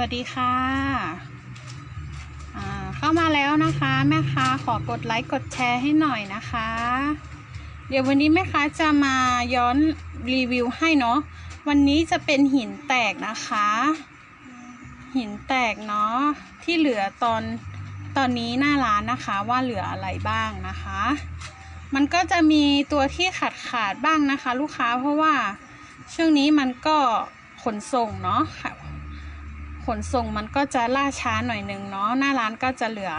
วัสดีค่ะ เข้ามาแล้วนะคะแม่ค้าขอกดไลค์กดแชร์ให้หน่อยนะคะ เดี๋ยววันนี้แม่ค้าจะมาย้อนรีวิวให้เนาะวันนี้จะเป็นหินแตกนะคะ หินแตกเนาะที่เหลือตอนตอนนี้หน้าร้านนะคะว่าเหลืออะไรบ้างนะคะ มันก็จะมีตัวที่ขาดขาดบ้างนะคะ ลูกค้าเพราะว่าช่วงนี้มันก็ขนส่งเนาะ ขนส่งมันก็จะล่าช้าหน่อยหนึ่งเนาะหน้าร้านก็จะเหลือ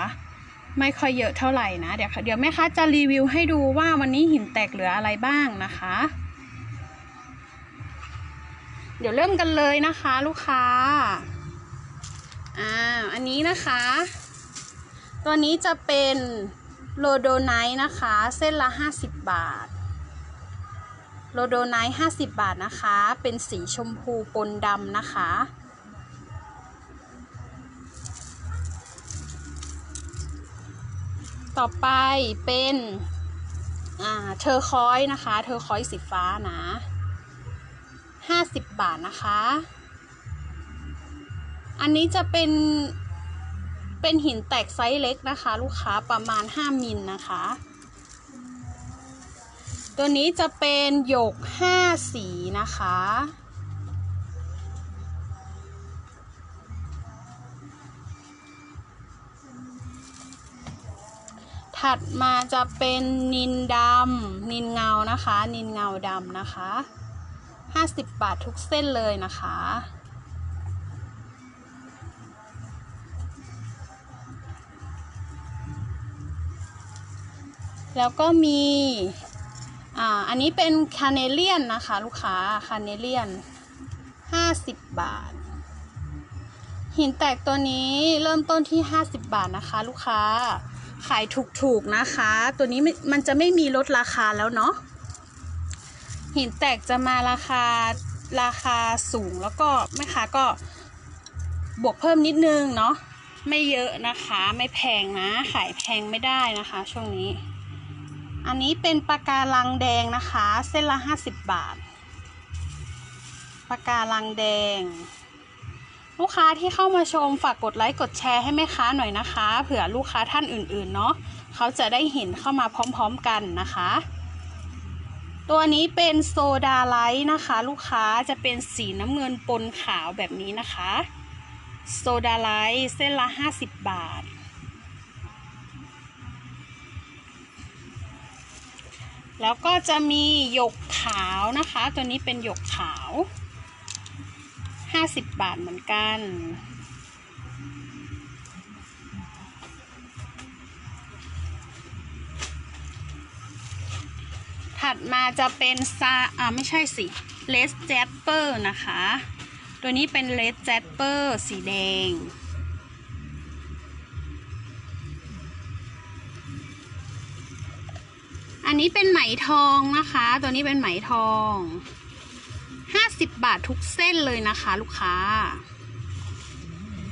ไม่ค่อยเยอะเท่าไหร่นะ เดี๋ยวค่ะเดี๋ยวแม่ค้าจะรีวิวให้ดูว่าวันนี้หินแตกเหลืออะไรบ้างนะคะ เดี๋ยวเริ่มกันเลยนะคะ ลูกค้าอ่าอันนี้นะคะ ตัวนี้จะเป็นโลโดไนท์นะคะ เส้นละ 50 บาท โลโดไนท์50 บาทนะคะ เป็นสีชมพูปนดำนะคะ ต่อไปเป็นเทอร์คอยส์นะคะ เทอร์คอยสีฟ้านะ50บาทนะคะ อันนี้จะเป็น เป็นหินแตกไซส์เล็กนะคะ ลูกค้าประมาณ5มิลนะคะ ตัวนี้จะเป็นหยก5สีนะคะ ถัดมาจะเป็นนินดำนินเงานะคะ นินเงาดำนะคะ 50 บาททุกเส้นเลยนะคะ แล้วก็มีอ่าอันนี้เป็นคาเนเลียนนะคะ ลูกค้าคาเนเลียน 50 บาท หินแตกตัวนี้เริ่มต้นที่ 50 บาทนะคะ ลูกค้า ขายถูกๆนะคะ ตัวนี้ม่มันจะไม่มีลดราคาแล้วเนาะหินแตกจะมาราคาราคาสูงแล้วก็แม่ค้าก็บวกเพิ่มนิดนึงเนาะไม่เยอะนะคะไม่แพงนะ ขายแพงไม่ได้นะคะ ช่วงนี้ อันนี้เป็นปากการังแดงนะคะ เส้นละ 50 บาทปากการังแดง ลูกค้าที่เข้ามาชมฝากกดไลค์กดแชร์ให้แม่ค้าหน่อยนะคะ เผื่อลูกค้าท่านอื่น ๆ เนาะเขาจะได้เห็นเข้ามาพร้อมๆกันนะคะ ตัวนี้เป็นโซดาไลท์นะคะ ลูกค้าจะเป็นสีน้ำเงินปนขาวแบบนี้นะคะโซดาไลท์เส้นละ 50 บาท แล้วก็จะมีหยกขาวนะคะ ตัวนี้เป็นหยกขาว 50บาทเหมือนกัน ถัดมาจะเป็นซาอ่าไม่ใช่สิเลสแจปเปอร์นะคะ ตัวนี้เป็นเลสแจปเปอร์สีแดงอันนี้เป็นไหมทองนะคะ ตัวนี้เป็นไหมทอง 50 บาททุกเส้นเลยนะคะ ลูกค้า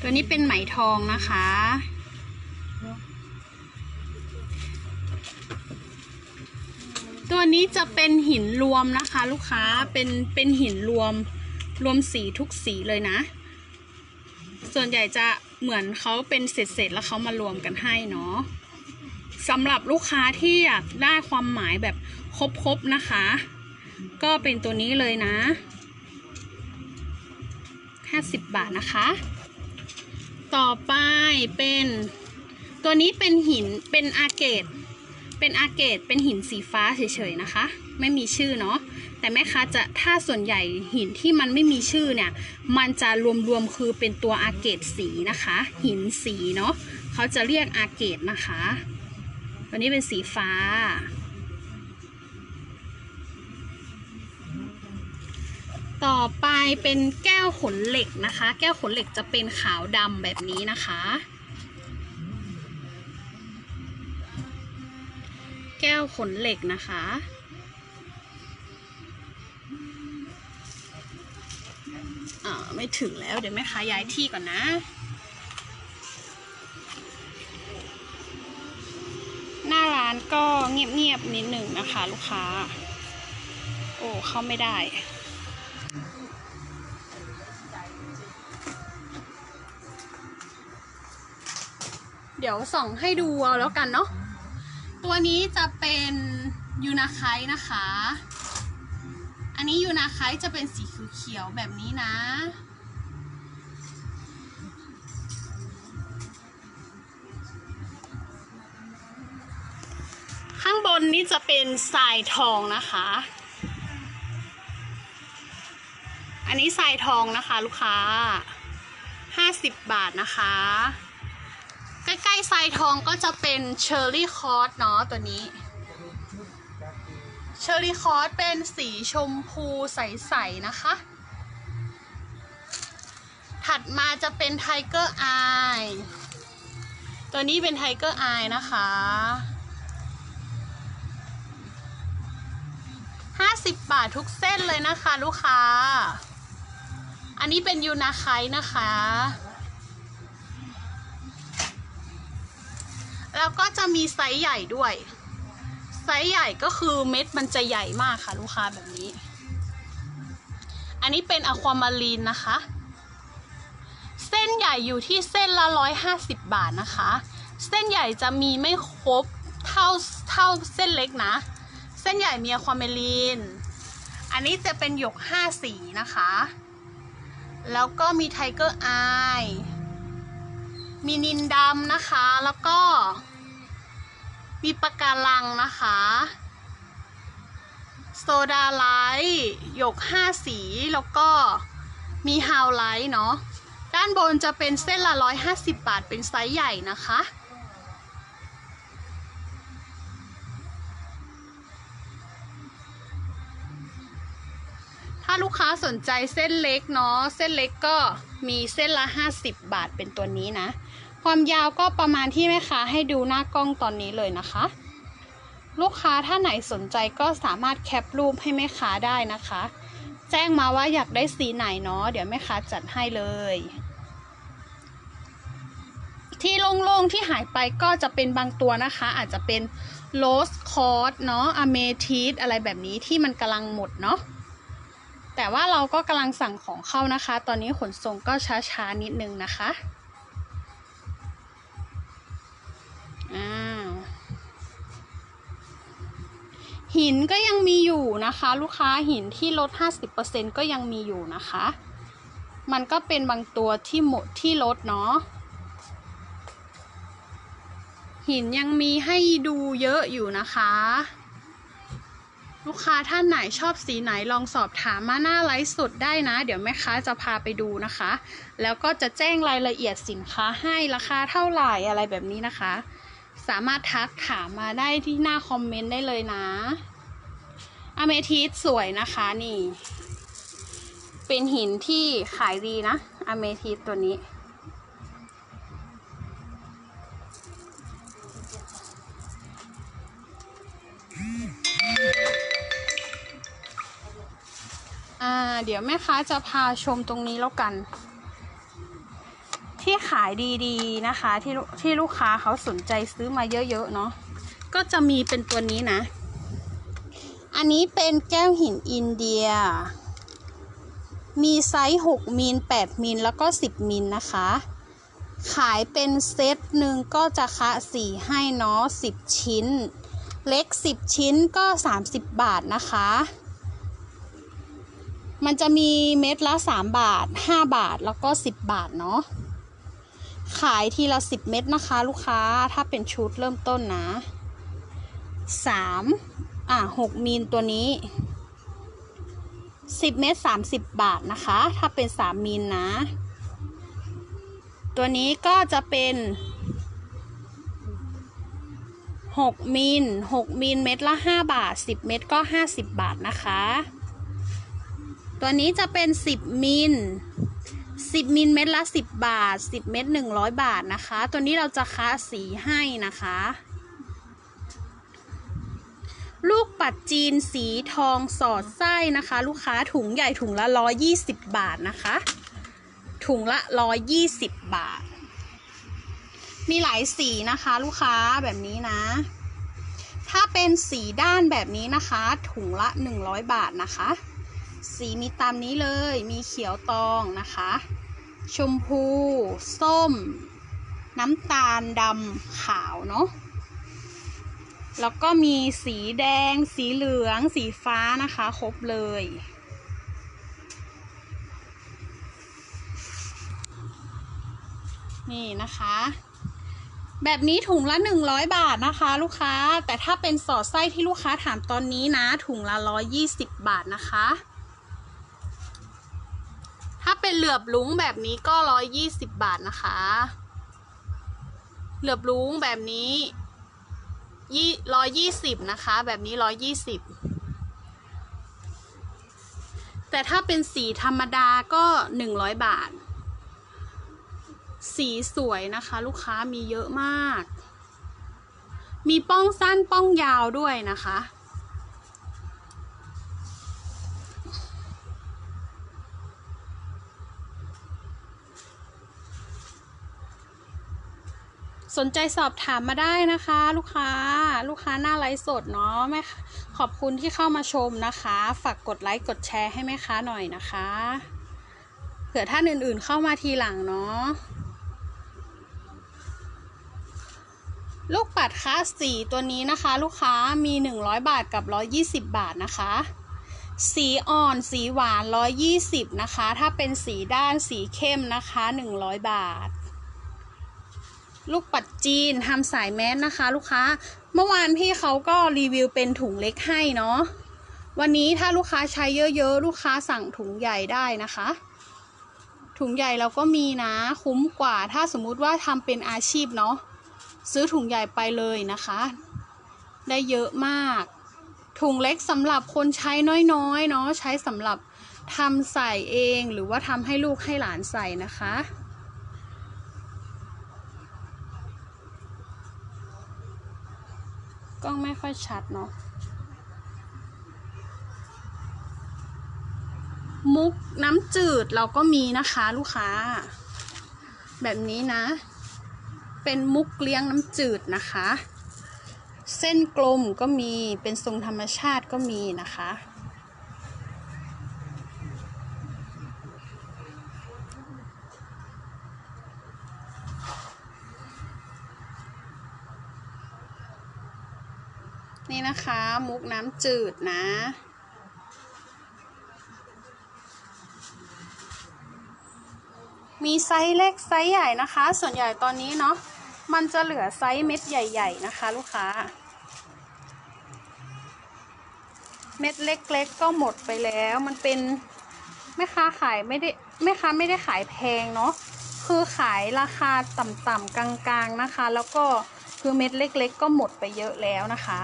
ตัวนี้เป็นไหมทองนะคะ ตัวนี้จะเป็นหินรวมนะคะ ลูกค้าเป็นเป็นหินรวมรวมสีทุกสีเลยนะ ส่วนใหญ่จะเหมือนเขาเป็นเศษๆแล้วเขามารวมกันให้เนาะสำหรับลูกค้าที่อยากได้ความหมายแบบครบๆนะคะ ก็เป็นตัวนี้เลยนะ 50 บาทนะคะ ต่อไปเป็นตัวนี้เป็นหินเป็นอาเกตเป็นอาเกตเป็นหินสีฟ้าเฉยๆนะคะ ไม่มีชื่อเนาะแต่แม่ค้าจะถ้าส่วนใหญ่หินที่มันไม่มีชื่อเนี่ย มันจะรวมๆคือเป็นตัวอาเกตสีนะคะ หินสีเนาะเขาจะเรียกอาเกตนะคะ ตัวนี้เป็นสีฟ้า ต่อไปเป็นแก้วขนเหล็กนะคะ แก้วขนเหล็กจะเป็นขาวดำแบบนี้นะคะ แก้วขนเหล็กนะคะ อ่าไม่ถึงแล้วเดี๋ยวแม่ค้าย้ายที่ก่อนนะหน้าร้านก็เงียบๆนิดหนึ่งนะคะ ลูกค้า โอ้เข้าไม่ได้ เดี๋ยวส่องให้ดูเอาแล้วกันเนาะตัวนี้จะเป็นยูนาไคนะคะ อันนี้ยูนาไคจะเป็นสีเขียวๆแบบนี้นะ ข้างบนนี้จะเป็นทรายทองนะคะ อันนี้ทรายทองนะคะลูกค้า 50 บาทนะคะ ล้ๆทรายทองก็จะเป็นเชอร์รี่คอร์สเนาะตัวนี้เชอร์รี่คอร์สเป็นสีชมพูใสๆนะคะ ถัดมาจะเป็นไทเกอร์อายตัวนี้เป็นไทเกอร์อายนะคะ50บาททุกเส้นเลยนะคะลูกค้า อันนี้เป็นยูนาไคนะคะ แล้วก็จะมีไซส์ใหญ่ด้วย ไซส์ใหญ่ก็คือเม็ดมันจะใหญ่มากค่ะ ลูกค้าแบบนี้ อันนี้เป็นอะความารีนนะคะ เส้นใหญ่อยู่ที่เส้นละร้อยห้าสิบบาทนะคะ เส้นใหญ่จะมีไม่ครบเท่าเท่าเส้นเล็กนะ เส้นใหญ่มีอะความารีน อันนี้จะเป็นหยกห้าสีนะคะ แล้วก็มีไทเกอร์อาย มีนินดำนะคะ แล้วก็ มีปะการังนะคะ โซดาไลท์หยกห้าสี แล้วก็มีฮาวไลท์เนาะ ด้านบนจะเป็นเส้นละร้อยห้าสิบบาท เป็นไซส์ใหญ่นะคะ ถ้าลูกค้าสนใจเส้นเล็กเนาะ เส้นเล็กก็มีเส้นละ 50 บาทเป็นตัวนี้นะ ความยาวก็ประมาณที่แม่ค้าให้ดูหน้ากล้องตอนนี้เลยนะคะ ลูกค้าถ้าไหนสนใจก็สามารถแคปรูปให้แม่ค้าได้นะคะ แจ้งมาว่าอยากได้สีไหนเนาะเดี๋ยวแม่ค้าจัดให้เลย ที่โล่งๆที่หายไปก็จะเป็นบางตัวนะคะ อาจจะเป็นโรสคอร์สเนาะอเมทิสอะไรแบบนี้ที่มันกำลังหมดเนาะแต่ว่าเราก็กำลังสั่งของเข้านะคะ ตอนนี้ขนส่งก็ช้าๆนิดนึงนะคะ อ้าหินก็ยังมีอยู่นะคะ ลูกค้าหินที่ลด 50%ก็ยังมีอยู่นะคะ มันก็เป็นบางตัวที่หมดที่ลดเนาะหินยังมีให้ดูเยอะอยู่นะคะ ลูกค้าท่านไหนชอบสีไหนลองสอบถามมาหน้าไลฟ์สดได้นะ เดี๋ยวแม่ค้าจะพาไปดูนะคะ แล้วก็จะแจ้งรายละเอียดสินค้าให้ราคาเท่าไหร่อะไรแบบนี้นะคะ สามารถทักถามมาได้ที่หน้าคอมเมนต์ได้เลยนะอเมทิสสวยนะคะนี่ เป็นหินที่ขายดีนะอเมทิสตัวนี้อ่าเดี๋ยวแม่ค้าจะพาชมตรงนี้แล้วกัน ที่ขายดีๆนะคะ ที่ที่ลูกค้าเขาสนใจซื้อมาเยอะๆเนาะก็จะมีเป็นตัวนี้นะ อันนี้เป็นแก้วหินอินเดีย มีไซส์ 6มิล8มิลแล้วก็ 10มิลนะคะ ขายเป็นเซตหนึ่งก็จะคะสีให้เนาะ10 ชิ้น เล็ก 10 ชิ้นก็ 30 บาทนะคะ มันจะมีเม็ดละ 3 บาท 5 บาทแล้วก็ 10 บาทเนาะ ขายทีละ10เม็ดนะคะ ลูกค้าถ้าเป็นชุดเริ่มต้นนะ3อะ6มีลตัวนี้10เม็ด30บาทนะคะ ถ้าเป็น3มีลนะ ตัวนี้ก็จะเป็น6มิล6มิลเม็ดละ5บาท10เม็ดก็50บาทนะคะ ตัวนี้จะเป็น10มิล 10มิลเม็ดละ 10 บาท 10 เม็ด100 บาทนะคะ ตัวนี้เราจะค้าสีให้นะคะ ลูกปัดจีนสีทองสอดไส้นะคะ ลูกค้าถุงใหญ่ถุงละ 120 บาทนะคะ ถุงละ 120 บาท มีหลายสีนะคะลูกค้าแบบนี้นะ ถ้าเป็นสีด้านแบบนี้นะคะ ถุงละ 100 บาทนะคะสีมีตามนี้เลย มีเขียวตองนะคะ ชมพู ส้ม น้ำตาลดำขาวเนาะ แล้วก็มีสีแดง สีเหลือง สีฟ้านะคะ ครบเลย นี่นะคะ แบบนี้ถุงละ 100 บาทนะคะ ลูกค้า แต่ถ้าเป็นสอดไส้ที่ลูกค้าถามตอนนี้นะ ถุงละ 120 บาทนะคะ ถ้าเป็นเหลือบลุงแบบนี้ก็120บาทนะคะ เหลือบลุงแบบนี้ยี่ร้อยยี่สิบนะคะ แบบนี้ร้อยยี่สิบแต่ถ้าเป็นสีธรรมดาก็หนึ่งร้อยบาท สีสวยนะคะ ลูกค้ามีเยอะมาก มีป้องสั้นป้องยาวด้วยนะคะ สนใจสอบถามมาได้นะคะ ลูกค้าลูกค้าหน้าไลฟ์สดเนาะแม่ขอบคุณที่เข้ามาชมนะคะ ฝากกดไลค์กดแชร์ให้แม่ค้าหน่อยนะคะเผื่อท่านอื่นๆเข้ามาทีหลังเนาะลูกปัดคลาสสีตัวนี้นะคะ ลูกค้ามี 100 บาทกับ 120 บาทนะคะ สีอ่อนสีหวาน 120 นะคะ ถ้าเป็นสีด้านสีเข้มนะคะ 100 บาท ลูกปัดจีนทำสายแมสนะคะ ลูกค้า เมื่อวานพี่เขาก็รีวิวเป็นถุงเล็กให้เนาะวันนี้ถ้าลูกค้าใช้เยอะๆ ลูกค้าสั่งถุงใหญ่ได้นะคะ ถุงใหญ่เราก็มีนะ คุ้มกว่าถ้าสมมุติว่าทำเป็นอาชีพเนาะซื้อถุงใหญ่ไปเลยนะคะ ได้เยอะมาก ถุงเล็กสำหรับคนใช้น้อยๆเนาะใช้สำหรับทำใส่เองหรือว่าทำให้ลูกให้หลานใส่นะคะ กล้องไม่ค่อยชัดเนาะมุกน้ำจืดเราก็มีนะคะลูกค้า แบบนี้นะ เป็นมุกเลี้ยงน้ำจืดนะคะ เส้นกลมก็มีเป็นทรงธรรมชาติก็มีนะคะ นี่นะคะ มุกน้ำจืดนะ มีไซส์เล็กไซส์ใหญ่นะคะ ส่วนใหญ่ตอนนี้เนาะมันจะเหลือไซส์เม็ดใหญ่ ๆ นะคะ ลูกค้า เม็ดเล็ก ๆ ก็หมดไปแล้วมันเป็นแม่ค้าขายไม่ได้แม่ค้าไม่ได้ขายแพงเนาะคือขายราคาต่ำๆกลางๆนะคะ แล้วก็คือเม็ดเล็ก ๆ ก็หมดไปเยอะแล้วนะคะ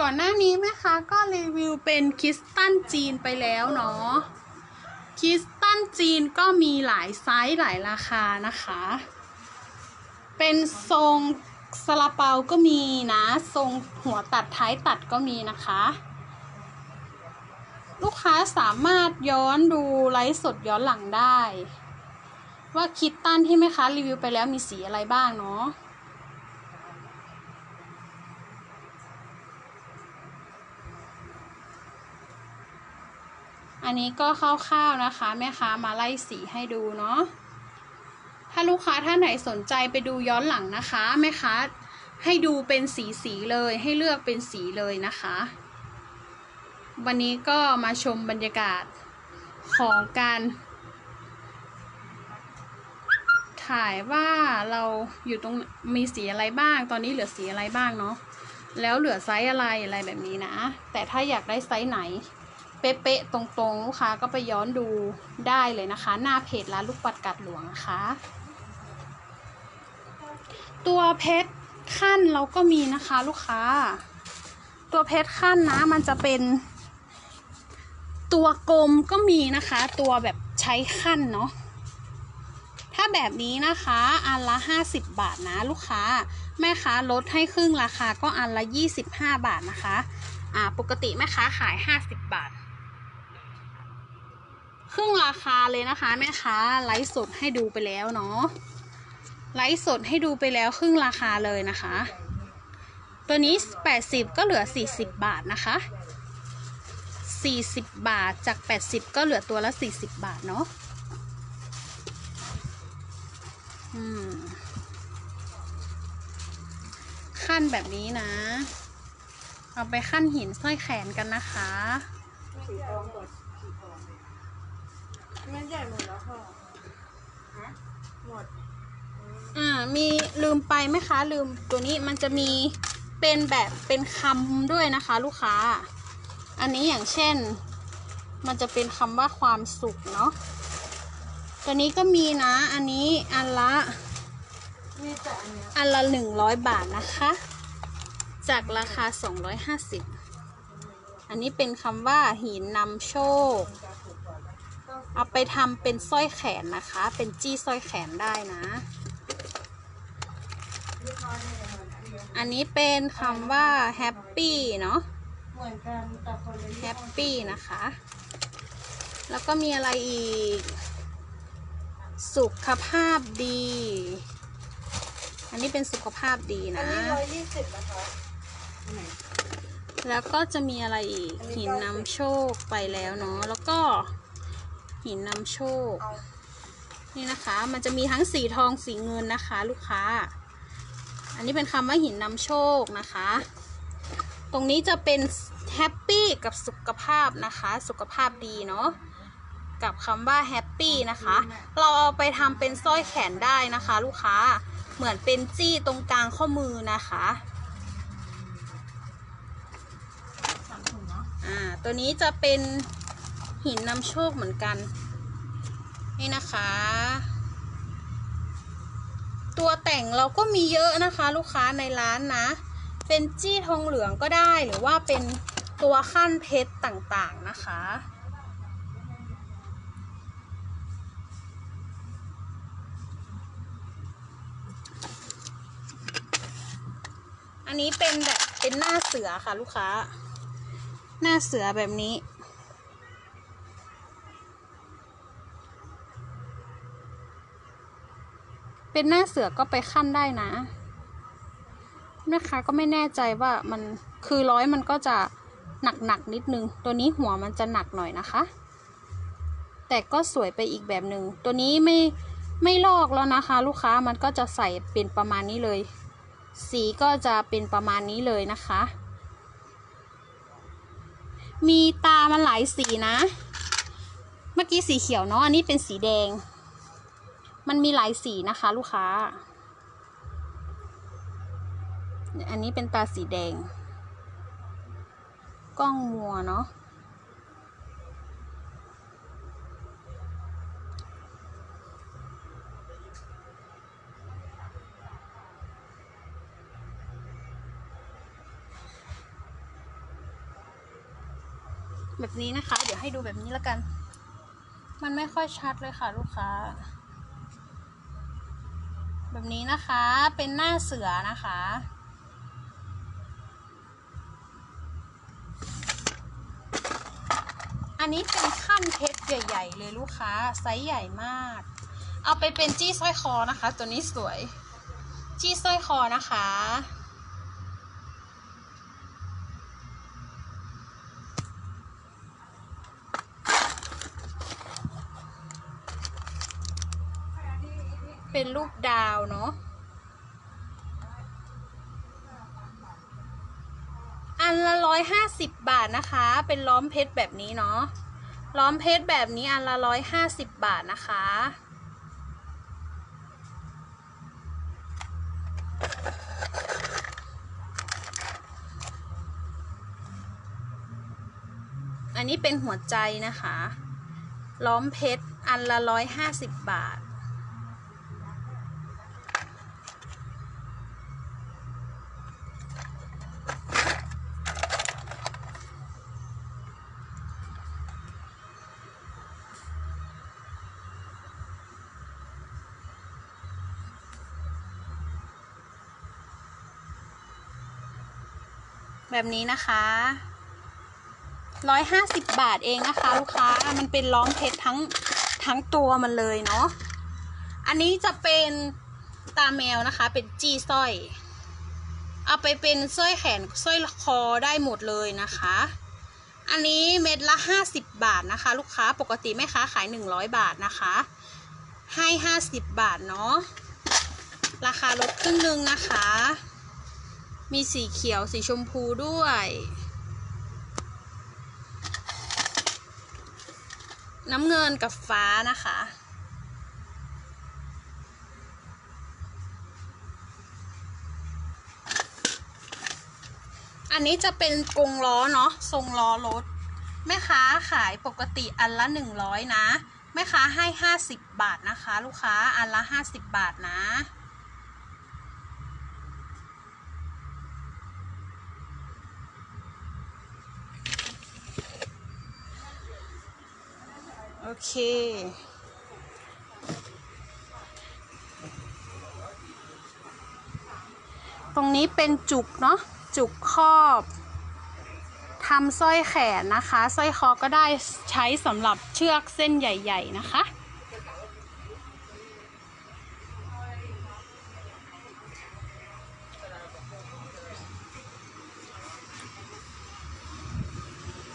ก่อนหน้านี้แม่ค้าก็รีวิวเป็นคริสตัลจีนไปแล้วเนาะคริสตัลจีนก็มีหลายไซส์หลายราคานะคะ เป็นทรงซาลาเปาก็มีนะ ทรงหัวตัดท้ายตัดก็มีนะคะ ลูกค้าสามารถย้อนดูไลฟ์สดย้อนหลังได้ ว่าคิดตันที่แม่ค้ารีวิวไปแล้วมีสีอะไรบ้างเนาะ อันนี้ก็คร่าวๆนะคะ แม่ค้ามาไล่สีให้ดูเนาะถ้าลูกค้าท่านไหนสนใจไปดูย้อนหลังนะคะแม่ค้าให้ดูเป็นสีสีๆเลยให้เลือกเป็นสีเลยนะคะ วันนี้ก็มาชมบรรยากาศของการถ่ายว่าเราอยู่ตรงมีสีอะไรบ้าง ตอนนี้เหลือสีอะไรบ้างเนาะแล้วเหลือไซส์อะไรอะไรแบบนี้นะ แต่ถ้าอยากได้ไซส์ไหน เป๊ะๆตรงๆ ลูกค้าก็ไปย้อนดูได้เลยนะคะ หน้าเพจร้านลูกปัดกัดหลวงนะคะ ตัวเพชรขั้นเราก็มีนะคะลูกค้า ตัวเพชรขั้นนะมันจะเป็น ตัวกลมก็มีนะคะ ตัวแบบใช้ขั้นเนาะถ้าแบบนี้นะคะอันละ 50 บาทนะลูกค้า แม่ค้าลดให้ครึ่งราคาก็อันละ 25 บาทนะคะ อ่าปกติแม่ค้าขาย 50 บาท รึ่งราคาเลยนะคะแม่ค้าไลฟ์สดให้ดูไปแล้วเนาะไลฟ์สดให้ดูไปแล้วครึ่งราคาเลยนะคะ ตัวนี้ 80 ก็เหลือ 40 บาทนะคะ 40 บาทจาก 80 ก็เหลือตัวละ 40 บาทเนาะขั้นแบบนี้นะ เอาไปขั้นหินสร้อยแขนกันนะคะ สีทองหมดสีทอง มันใหญ่หมดแล้วค่ะฮะหมด อ่า มีลืมไปไหมคะ ลืมตัวนี้มันจะมีเป็นแบบเป็นคำด้วยนะคะ ลูกค้า อันนี้อย่างเช่น มันจะเป็นคำว่าความสุขเนาะ ตัวนี้ก็มีนะ อันนี้อันละมีแต่อันนี้อันละหนึ่งร้อยบาทนะคะ จากราคาสองร้อยห้าสิบอันนี้เป็นคำว่าหินนำโชค เอาไปทำเป็นสร้อยแขนนะคะ เป็นจี้สร้อยแขนได้นะ อันนี้เป็นคำว่าแฮปปี้เนาะเหมือนกันแต่คนละแฮปปี้นะคะ แล้วก็มีอะไรอีก สุขภาพดี อันนี้เป็นสุขภาพดีอันนะนี้ร้อยยี่สิบนะคะแล้วก็จะมีอะไรอีกหินนำโชคไปแล้วเนาะ แล้วก็ หินนำโชคเอานี่นะคะ มันจะมีทั้งสีทองสีเงินนะคะ ลูกค้า อันนี้เป็นคำว่าหินนำโชคนะคะ ตรงนี้จะเป็นแฮปปี้กับสุขภาพนะคะ สุขภาพดีเนาะกับคำว่าแฮปปี้นะคะ เราเอาไปทำเป็นสร้อยแขนได้นะคะ ลูกค้า เหมือนเป็นจี้ตรงกลางข้อมือนะคะสามถุงเนาะอ่า ตัวนี้จะเป็น หินนำโชคเหมือนกัน นี่นะคะ ตัวแต่งเราก็มีเยอะนะคะ ลูกค้าในร้านนะ เป็นจี้ทองเหลืองก็ได้หรือว่าเป็นตัวขั้นเพชรต่างๆนะคะอันนี้เป็นแบบเป็นหน้าเสือค่ะลูกค้า หน้าเสือแบบนี้ เป็นหน้าเสือก็ไปขั้นได้นะแม่ค้าก็ไม่แน่ใจว่ามันคือร้อยมันก็จะหนักหนักนิดนึง ตัวนี้หัวมันจะหนักหน่อยนะคะ แต่ก็สวยไปอีกแบบหนึ่งตัวนี้ไม่ไม่ลอกแล้วนะคะ ลูกค้ามันก็จะใส่เป็นประมาณนี้เลย สีก็จะเป็นประมาณนี้เลยนะคะ มีตามันหลายสีนะ เมื่อกี้สีเขียวเนาะอันนี้เป็นสีแดง มันมีหลายสีนะคะลูกค้า อันนี้เป็นตาสีแดง กล้องมัวเนาะแบบนี้นะคะ เดี๋ยวให้ดูแบบนี้แล้วกัน มันไม่ค่อยชัดเลยค่ะ ลูกค้า แบบนี้นะคะเป็นหน้าเสือนะคะ อันนี้เป็นขั้นเพชรใหญ่ ๆ เลยลูกค้าไซส์ใหญ่มาก เอาไปเป็นจี้สร้อยคอนะคะ ตัวนี้สวย จี้สร้อยคอนะคะเป็นรูป ดาวเนาะอันละร้อยห้าสิบบาทนะคะ เป็นล้อมเพชรแบบนี้เนาะล้อมเพชรแบบนี้อันละร้อยห้าสิบบาทนะคะ อันนี้เป็นหัวใจนะคะ ล้อมเพชรอันละร้อยห้าสิบบาท แบบนี้นะคะร้อยห้าสิบบาทเองนะคะ ลูกค้ามันเป็นล้อมเพชรทั้งทั้งตัวมันเลยเนาะอันนี้จะเป็นตาแมวนะคะ เป็นจี้สร้อย เอาไปเป็นสร้อยแขนสร้อยคอได้หมดเลยนะคะ อันนี้เม็ดละ50บาทนะคะ ลูกค้าปกติแม่ค้าขาย100บาทนะคะ ให้50บาทเนาะราคาลดครึ่งนึงนะคะ มีสีเขียวสีชมพูด้วย น้ำเงินกับฟ้านะคะ อันนี้จะเป็นกรงล้อเนาะทรงล้อรถ แม่ค้าขายปกติอันละ 100 นะ แม่ค้าให้ 50 บาทนะคะ ลูกค้าอันละ 50 บาทนะ โอเค ตรงนี้เป็นจุกเนาะ จุกครอบทำสร้อยแขนนะคะสร้อยคอก็ได้ใช้สำหรับเชือกเส้นใหญ่ ๆ นะคะ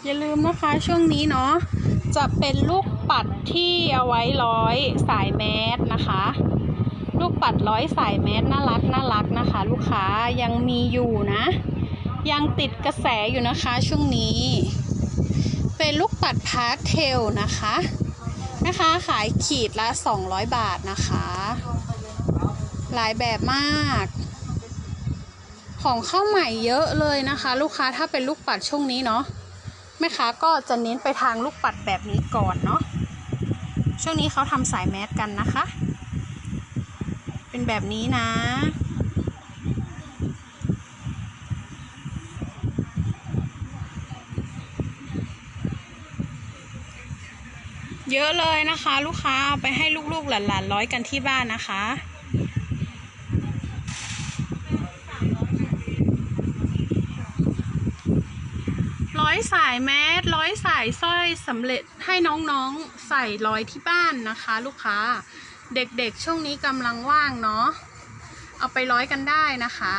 อย่าลืมนะคะช่วงนี้เนาะจะเป็นลูก ปัดที่เอาไว้ร้อยสายแมสนะคะ ลูกปัดร้อยสายแมสน่ารักน่ารักนะคะ ลูกค้ายังมีอยู่นะ ยังติดกระแสอยู่นะคะช่วงนี้ เป็นลูกปัดพาสเทลนะคะนะคะขายขีดละ 200 บาทนะคะ หลายแบบมาก ของเข้าใหม่เยอะเลยนะคะ ลูกค้าถ้าเป็นลูกปัดช่วงนี้เนาะแม่ค้าก็จะเน้นไปทางลูกปัดแบบนี้ก่อนเนาะ ช่วงนี้เขาทำสายแมสกันนะคะ เป็นแบบนี้นะ เยอะเลยนะคะ ลูกค้าเอาไปให้ลูกๆหลานๆร้อยกันที่บ้านนะคะ อยสายแมสร้อยสายสร้อยสำเร็จให้น้องๆใส่ร้อยที่บ้านนะคะ ลูกค้า เด็กๆช่วงนี้กำลังว่างเนาะเอาไปร้อยกันได้นะคะ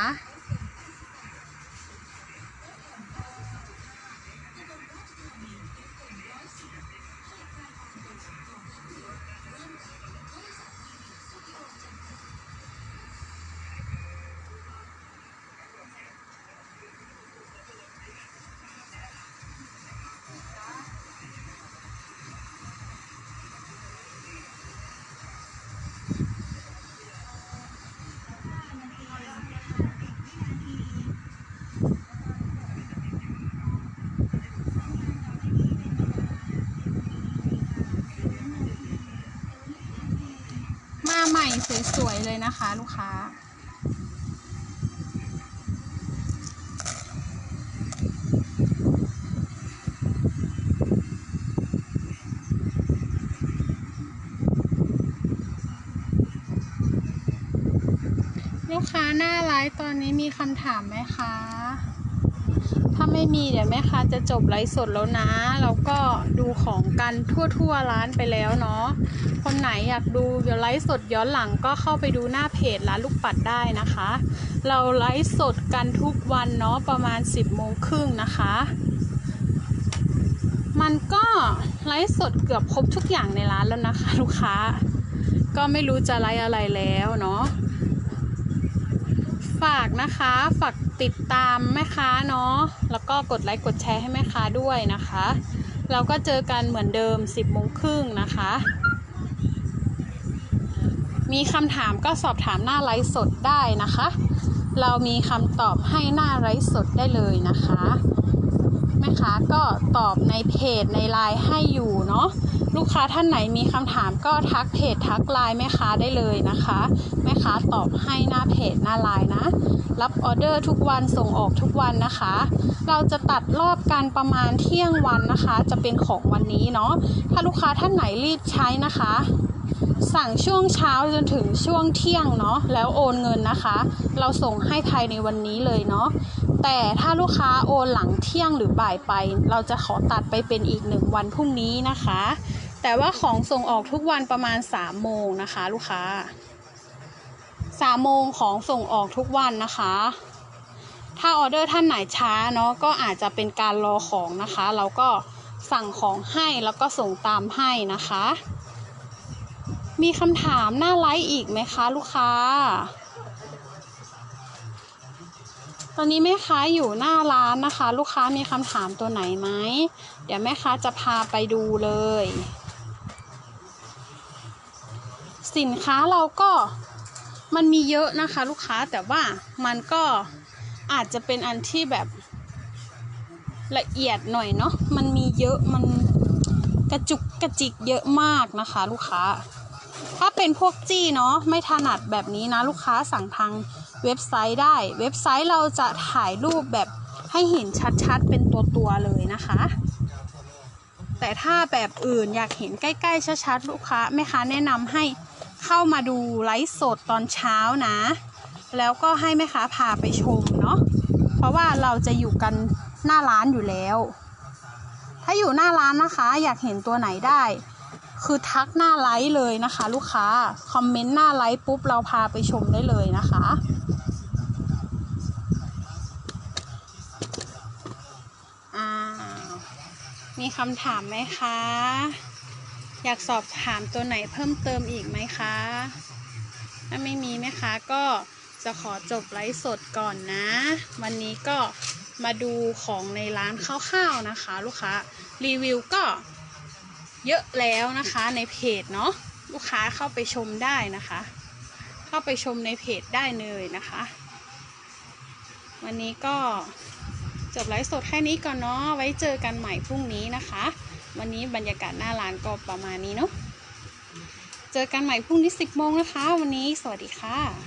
สวยๆเลยนะคะ ลูกค้า ลูกค้าหน้าไลฟ์ตอนนี้มีคำถามไหมคะ ถ้าไม่มีเดี๋ยวแม่ค้าจะจบไลฟ์สดแล้วนะแล้วก็ดูของกันทั่วๆร้านไปแล้วเนาะคนไหนอยากดูเดี๋ยวไลฟ์สดย้อนหลังก็เข้าไปดูหน้าเพจร้านลูกปัดได้นะคะ เราไลฟ์สดกันทุกวันเนาะประมาณ 10โมงครึ่งนะคะ มันก็ไลฟ์สดเกือบครบทุกอย่างในร้านแล้วนะคะ ลูกค้า ก็ไม่รู้จะไลฟ์อะไรแล้วเนาะฝากนะคะ ฝาก ติดตามแม่ค้าเนาะ แล้วก็กดไลค์กดแชร์ให้แม่ค้าด้วยนะคะ เราก็เจอกันเหมือนเดิม 10โมงครึ่งนะคะ มีคำถามก็สอบถามหน้าไลฟ์สดได้นะคะ เรามีคำตอบให้หน้าไลฟ์สดได้เลยนะคะ แม่ค้าก็ตอบในเพจในไลน์ให้อยู่เนาะ ลูกค้าท่านไหนมีคำถามก็ทักเพจทักไลน์แม่ค้าได้เลยนะคะ แม่ค้าตอบให้หน้าเพจหน้าไลน์นะ รับออเดอร์ทุกวันส่งออกทุกวันนะคะ เราจะตัดรอบกันประมาณเที่ยงวันนะคะ จะเป็นของวันนี้เนาะถ้าลูกค้าท่านไหนรีบใช้นะคะ สั่งช่วงเช้าจนถึงช่วงเที่ยงเนาะแล้วโอนเงินนะคะ เราส่งให้ภายในวันนี้เลยเนาะแต่ถ้าลูกค้าโอนหลังเที่ยงหรือบ่ายไป เราจะขอตัดไปเป็นอีกหนึ่งวันพรุ่งนี้นะคะ แต่ว่าของส่งออกทุกวันประมาณ3โมงนะคะ ลูกค้าสามโมงของส่งออกทุกวันนะคะ ถ้าออเดอร์ท่านไหนช้าเนาะก็อาจจะเป็นการรอของนะคะ เราก็สั่งของให้แล้วก็ส่งตามให้นะคะ มีคำถามหน้าไลฟ์อีกไหมคะ ลูกค้า ตอนนี้แม่ค้าอยู่หน้าร้านนะคะ ลูกค้ามีคำถามตัวไหนไหม เดี๋ยวแม่ค้าจะพาไปดูเลย สินค้าเราก็มันมีเยอะนะคะ ลูกค้าแต่ว่ามันก็อาจจะเป็นอันที่แบบละเอียดหน่อยเนาะมันมีเยอะมันกระจุกกระจิกเยอะมากนะคะ ลูกค้า ถ้าเป็นพวกจี้เนาะไม่ถนัดแบบนี้นะ ลูกค้าสั่งทางเว็บไซต์ได้ เว็บไซต์เราจะถ่ายรูปแบบให้เห็นชัดๆ เป็นตัวๆเลยนะคะ แต่ถ้าแบบอื่นอยากเห็นใกล้ๆชัดๆ ลูกค้าแม่ค้าแนะนำให้ เข้ามาดูไลฟ์สดตอนเช้านะ แล้วก็ให้แม่ค้าพาไปชมเนาะเพราะว่าเราจะอยู่กันหน้าร้านอยู่แล้ว ถ้าอยู่หน้าร้านนะคะ อยากเห็นตัวไหนได้ คือทักหน้าไลฟ์เลยนะคะ ลูกค้าคอมเมนต์หน้าไลฟ์ปุ๊บเราพาไปชมได้เลยนะคะอ้ามีคำถามไหมคะ อยากสอบถามตัวไหนเพิ่มเติมอีกไหมคะ ถ้าไม่มีไหมคะ ก็จะขอจบไลฟ์สดก่อนนะ วันนี้ก็มาดูของในร้านคร่าวๆนะคะ ลูกค้ารีวิวก็เยอะแล้วนะคะในเพจเนาะลูกค้าเข้าไปชมได้นะคะ เข้าไปชมในเพจได้เลยนะคะ วันนี้ก็จบไลฟ์สดแค่นี้ก่อนเนาะไว้เจอกันใหม่พรุ่งนี้นะคะ วันนี้บรรยากาศหน้าร้านก็ประมาณนี้เนาะ เจอกันใหม่พรุ่งนี้ 10โมงนะคะ วันนี้สวัสดีค่ะ